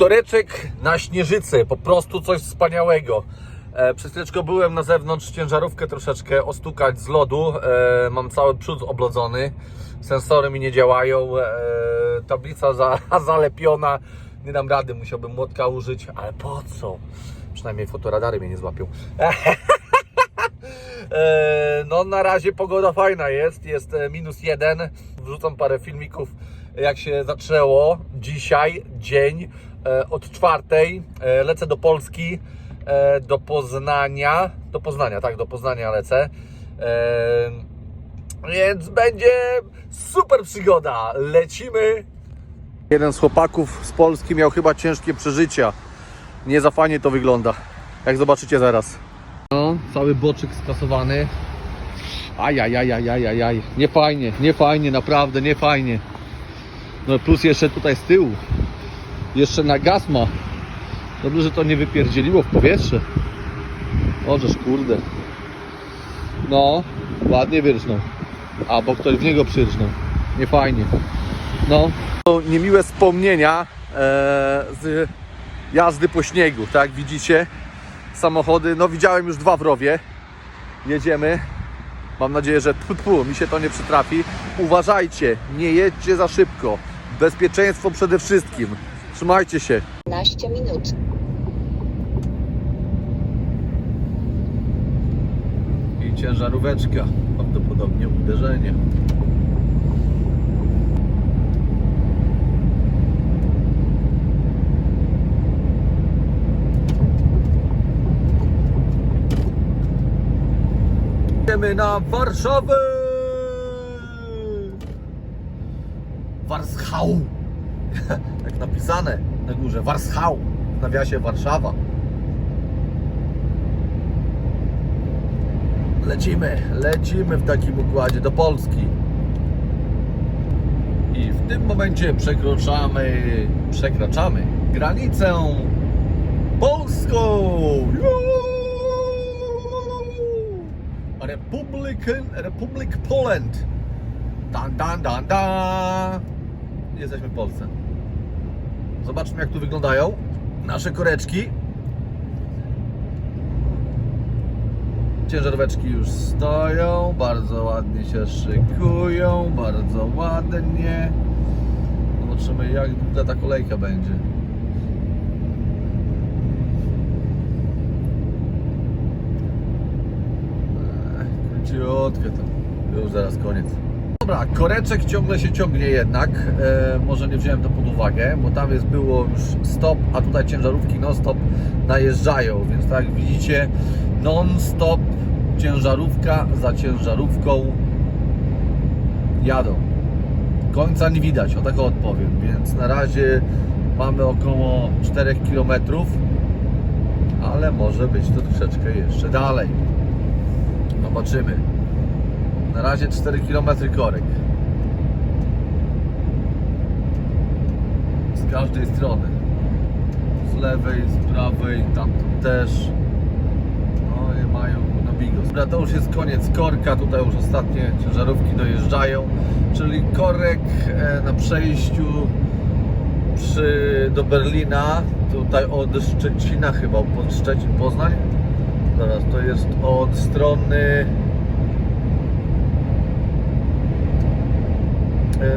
Toreczek na śnieżycy, po prostu coś wspaniałego. E, Przez chwileczkę byłem na zewnątrz, ciężarówkę troszeczkę ostukać z lodu. E, Mam cały przód oblodzony, sensory mi nie działają, e, tablica za, zalepiona. Nie dam rady, musiałbym młotka użyć, ale po co? Przynajmniej fotoradary mnie nie złapią. No na razie pogoda fajna jest, jest minus jeden. Wrzucam parę filmików jak się zaczęło dzisiaj dzień od czwartej. E, Lecę do Polski, e, do Poznania, do Poznania, tak, do Poznania lecę. E, Więc będzie super przygoda. Lecimy. Jeden z chłopaków z Polski miał chyba ciężkie przeżycia. Nie za fajnie to wygląda. Jak zobaczycie zaraz. No, cały boczek skasowany. Ajajajajajajaj. Nie fajnie, nie fajnie, naprawdę nie fajnie. No plus jeszcze tutaj z tyłu. Jeszcze na gaz ma. Dobrze, że to nie wypierdzieliło w powietrze. Ożeż kurde. No, ładnie wyrżnął. Albo ktoś w niego przyrżnął. Nie fajnie. No. Niemiłe wspomnienia e, z jazdy po śniegu, tak widzicie? Samochody, no widziałem już dwa w rowie. Jedziemy. Mam nadzieję, że tfu, mi się to nie przytrafi. Uważajcie, nie jedźcie za szybko. Bezpieczeństwo przede wszystkim. Trzymajcie się. 15 minut. I ciężaróweczka. Prawdopodobnie uderzenie. Jedziemy na Warszawę! Warschau! Jak napisane na górze. Warschau. W nawiasie Warszawa. Lecimy, lecimy w takim układzie do Polski. I w tym momencie przekraczamy granicę polską. Republican, Republic Poland. Dan, dan, dan, dan. Jesteśmy w Polsce. Zobaczmy jak tu wyglądają nasze koreczki. Ciężaróweczki już stoją, bardzo ładnie się szykują, bardzo ładnie. Zobaczymy jak długa ta kolejka będzie. Ech, Króciutkie to, już zaraz koniec. Dobra, koreczek ciągle się ciągnie jednak. E, może nie wziąłem to pod uwagę, bo tam jest było już stop, a tutaj ciężarówki non-stop najeżdżają, więc tak jak widzicie, non-stop ciężarówka za ciężarówką jadą. Końca nie widać, o tak odpowiem, więc na razie mamy około 4 km, ale może być to troszeczkę jeszcze dalej. Zobaczymy. Na razie 4 km korek. Z każdej strony. Z lewej, z prawej, tam też. No i mają na bigos. Dobra, to już jest koniec korka. Tutaj już ostatnie ciężarówki dojeżdżają. Czyli korek e, na przejściu przy, do Berlina. Tutaj od Szczecina chyba, pod Szczecin, Poznań. Zaraz, to jest od strony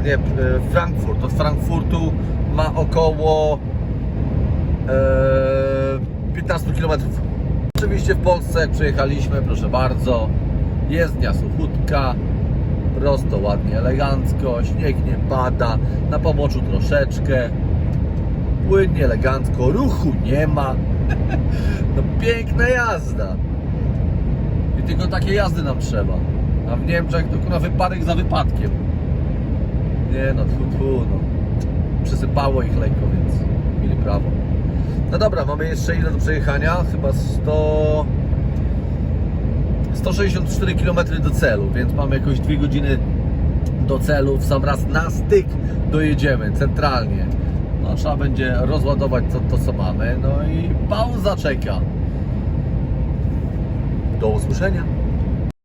nie, e, Frankfurt. Od Frankfurtu ma około e, 15 km. Oczywiście w Polsce, jak przejechaliśmy, proszę bardzo, jezdnia suchutka, prosto, ładnie, elegancko, śnieg nie pada, na pomoczu troszeczkę, płynnie, elegancko, ruchu nie ma. No piękna jazda. I tylko takie jazdy nam trzeba. A w Niemczech to na wypadek za wypadkiem. Nie no, tfu, tfu, no. Przysypało ich lekko, więc mieli prawo. No dobra, mamy jeszcze ile do przejechania? Chyba 100... 164 km do celu, więc mamy jakoś 2 godziny do celu. W sam raz na styk dojedziemy centralnie. No, trzeba będzie rozładować to, to co mamy. No i pauza czeka. Do usłyszenia.